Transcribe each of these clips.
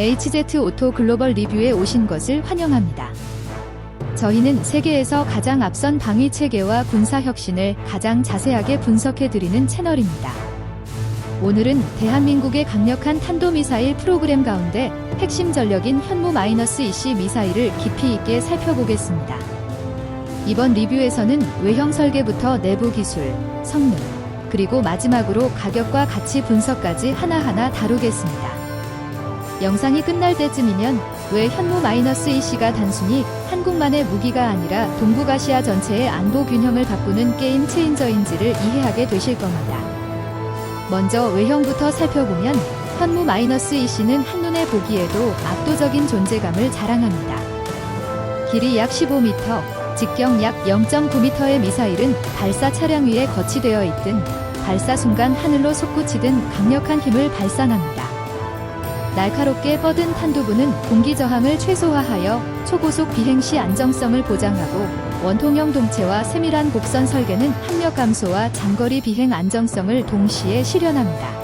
HZ 오토 글로벌 리뷰에 오신 것을 환영합니다. 저희는 세계에서 가장 앞선 방위 체계와 군사 혁신을 가장 자세하게 분석해 드리는 채널입니다. 오늘은 대한민국의 강력한 탄도미사일 프로그램 가운데 핵심 전력인 현무-20 미사일을 깊이 있게 살펴보겠습니다. 이번 리뷰에서는 외형 설계부터 내부 기술, 성능, 그리고 마지막으로 가격과 가치 분석까지 하나하나 다루겠습니다. 영상이 끝날 때쯤이면 왜 현무-20가 단순히 한국만의 무기가 아니라 동북아시아 전체의 안보 균형을 바꾸는 게임 체인저인지를 이해하게 되실 겁니다. 먼저 외형부터 살펴보면 현무-20는 한눈에 보기에도 압도적인 존재감을 자랑합니다. 길이 약 15m, 직경 약 0.9m의 미사일은 발사 차량 위에 거치되어 있든 발사 순간 하늘로 솟구치든 강력한 힘을 발산합니다. 날카롭게 뻗은 탄두부는 공기 저항을 최소화하여 초고속 비행 시 안정성을 보장하고 원통형 동체와 세밀한 곡선 설계는 합력 감소와 장거리 비행 안정성을 동시에 실현합니다.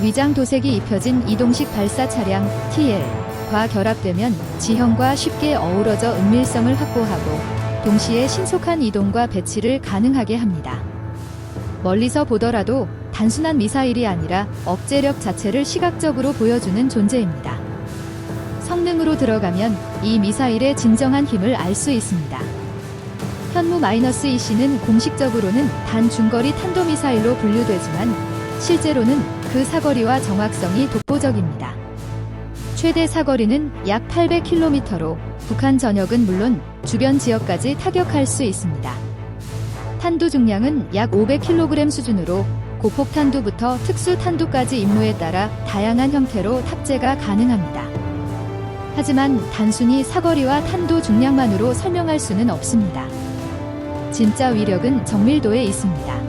위장 도색이 입혀진 이동식 발사 차량 TL 과 결합되면 지형과 쉽게 어우러져 은밀성을 확보하고 동시에 신속한 이동과 배치를 가능하게 합니다. 멀리서 보더라도 단순한 미사일이 아니라 억제력 자체를 시각적으로 보여주는 존재입니다. 성능으로 들어가면 이 미사일의 진정한 힘을 알 수 있습니다. 현무-20는 공식적으로는 단 중거리 탄도미사일로 분류되지만 실제로는 그 사거리와 정확성이 독보적입니다. 최대 사거리는 약 800km로 북한 전역은 물론 주변 지역까지 타격할 수 있습니다. 탄두 중량은 약 500kg 수준으로 고폭 탄두부터 특수 탄두까지 임무에 따라 다양한 형태로 탑재가 가능합니다. 하지만 단순히 사거리와 탄두 중량만으로 설명할 수는 없습니다. 진짜 위력은 정밀도에 있습니다.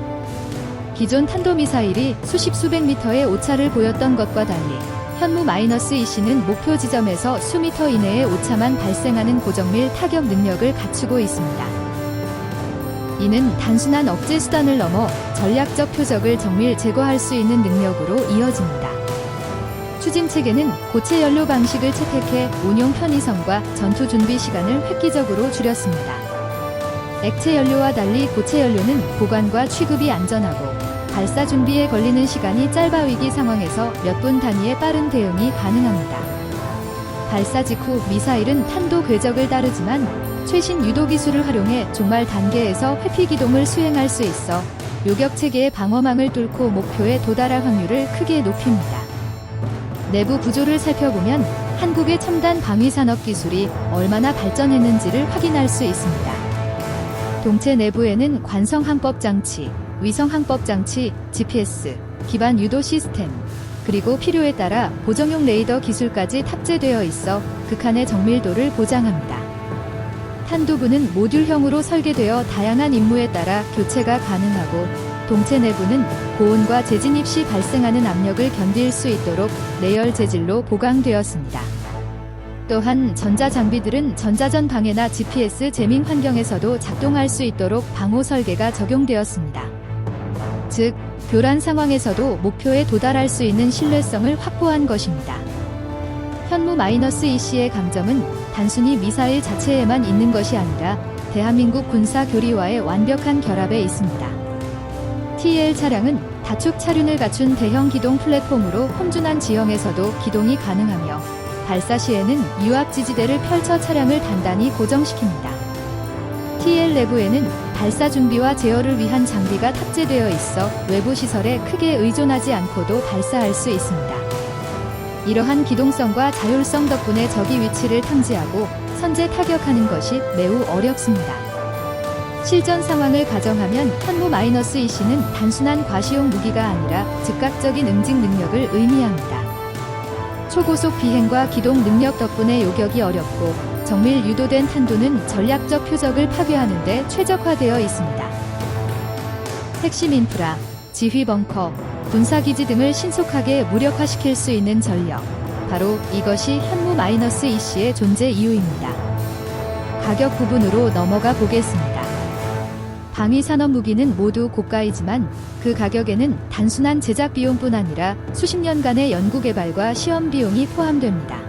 기존 탄도미사일이 수십 수백 미터의 오차를 보였던 것과 달리 현무-20는 목표 지점에서 수미터 이내의 오차만 발생하는 고정밀 타격 능력을 갖추고 있습니다. 이는 단순한 억제 수단을 넘어 전략적 표적을 정밀 제거할 수 있는 능력으로 이어집니다. 추진 체계는 고체 연료 방식을 채택해 운용 편의성과 전투 준비 시간을 획기적으로 줄였습니다. 액체 연료와 달리 고체 연료는 보관과 취급이 안전하고 발사 준비에 걸리는 시간이 짧아 위기 상황에서 몇 분 단위의 빠른 대응이 가능합니다. 발사 직후 미사일은 탄도 궤적을 따르지만 최신 유도 기술을 활용해 종말 단계에서 회피 기동을 수행할 수 있어 요격 체계의 방어망을 뚫고 목표에 도달할 확률을 크게 높입니다. 내부 구조를 살펴보면 한국의 첨단 방위 산업 기술이 얼마나 발전했는지를 확인할 수 있습니다. 동체 내부에는 관성 항법 장치, 위성 항법 장치, GPS, 기반 유도 시스템, 그리고 필요에 따라 보정용 레이더 기술까지 탑재되어 있어 극한의 정밀도를 보장합니다. 탄도부는 모듈형으로 설계되어 다양한 임무에 따라 교체가 가능하고 동체 내부는 고온과 재진입 시 발생하는 압력을 견딜 수 있도록 내열 재질로 보강되었습니다. 또한 전자 장비들은 전자전 방해나 GPS 재밍 환경에서도 작동할 수 있도록 방호 설계가 적용되었습니다. 즉, 교란 상황에서도 목표에 도달할 수 있는 신뢰성을 확보한 것입니다. 현무-EC의 강점은 단순히 미사일 자체에만 있는 것이 아니라 대한민국 군사 교리와의 완벽한 결합에 있습니다. TL 차량은 다축 차륜을 갖춘 대형 기동 플랫폼으로 험준한 지형에서도 기동이 가능하며 발사 시에는 유압 지지대를 펼쳐 차량을 단단히 고정시킵니다. TL 내부에는 발사 준비와 제어를 위한 장비가 탑재되어 있어 외부 시설에 크게 의존하지 않고도 발사할 수 있습니다. 이러한 기동성과 자율성 덕분에 적의 위치를 탐지하고 선제 타격하는 것이 매우 어렵습니다. 실전 상황을 가정하면 현무-EC는 단순한 과시용 무기가 아니라 즉각적인 응징 능력을 의미합니다. 초고속 비행과 기동 능력 덕분에 요격이 어렵고 정밀 유도된 탄도는 전략적 표적을 파괴하는 데 최적화되어 있습니다. 핵심 인프라, 지휘 벙커, 군사기지 등을 신속하게 무력화시킬 수 있는 전력. 바로 이것이 현무-EC의 존재 이유입니다. 가격 부분으로 넘어가 보겠습니다. 방위 산업 무기는 모두 고가이지만 그 가격에는 단순한 제작 비용뿐 아니라 수십 년간의 연구 개발과 시험 비용이 포함됩니다.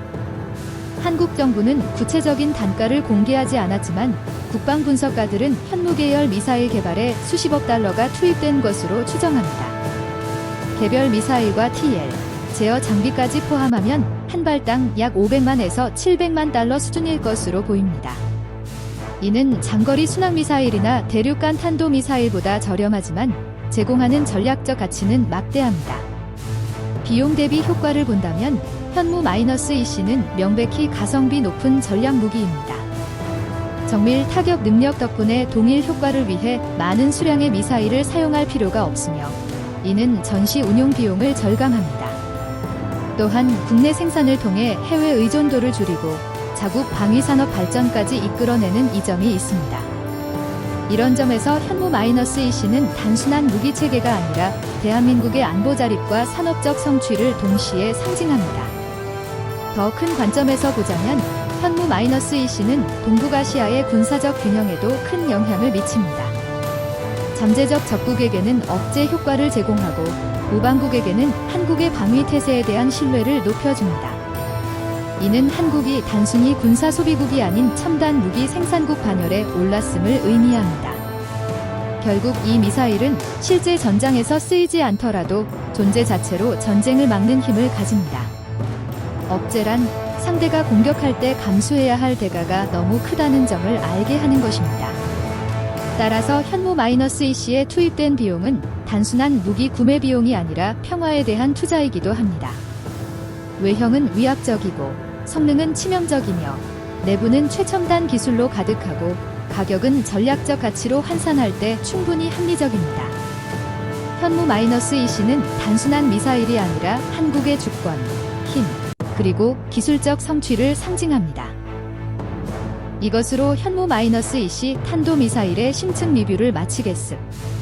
한국 정부는 구체적인 단가를 공개하지 않았지만 국방 분석가들은 현무계열 미사일 개발에 수십억 달러가 투입된 것으로 추정합니다. 개별 미사일과 TL, 제어 장비까지 포함하면 한 발당 약 500만에서 700만 달러 수준일 것으로 보입니다. 이는 장거리 순항미사일이나 대륙간 탄도미사일보다 저렴하지만 제공하는 전략적 가치는 막대합니다. 비용 대비 효과를 본다면 현무 -EC는 명백히 가성비 높은 전략 무기입니다. 정밀 타격 능력 덕분에 동일 효과를 위해 많은 수량의 미사일을 사용할 필요가 없으며 이는 전시 운용 비용을 절감합니다. 또한 국내 생산을 통해 해외 의존도를 줄이고 자국 방위산업 발전까지 이끌어내는 이점이 있습니다. 이런 점에서 현무 -EC는 단순한 무기 체계가 아니라 대한민국의 안보 자립과 산업적 성취를 동시에 상징합니다. 더 큰 관점에서 보자면 현무 -EC는 동북아시아의 군사적 균형에도 큰 영향을 미칩니다. 잠재적 적국에게는 억제 효과를 제공하고 우방국에게는 한국의 방위 태세에 대한 신뢰를 높여줍니다. 이는 한국이 단순히 군사 소비국이 아닌 첨단 무기 생산국 반열에 올랐음을 의미합니다. 결국 이 미사일은 실제 전장에서 쓰이지 않더라도 존재 자체로 전쟁을 막는 힘을 가집니다. 억제란 상대가 공격할 때 감수해야 할 대가가 너무 크다는 점을 알게 하는 것입니다. 따라서 현무 -EC에 투입된 비용은 단순한 무기 구매 비용이 아니라 평화에 대한 투자이기도 합니다. 외형은 위압적이고 성능은 치명적이며 내부는 최첨단 기술로 가득하고 가격은 전략적 가치로 환산할 때 충분히 합리적입니다. 현무 -EC는 단순한 미사일이 아니라 한국의 주권, 힘, 그리고 기술적 성취를 상징합니다. 이것으로 현무 -EC 탄도미사일의 심층 리뷰를 마치겠습니다.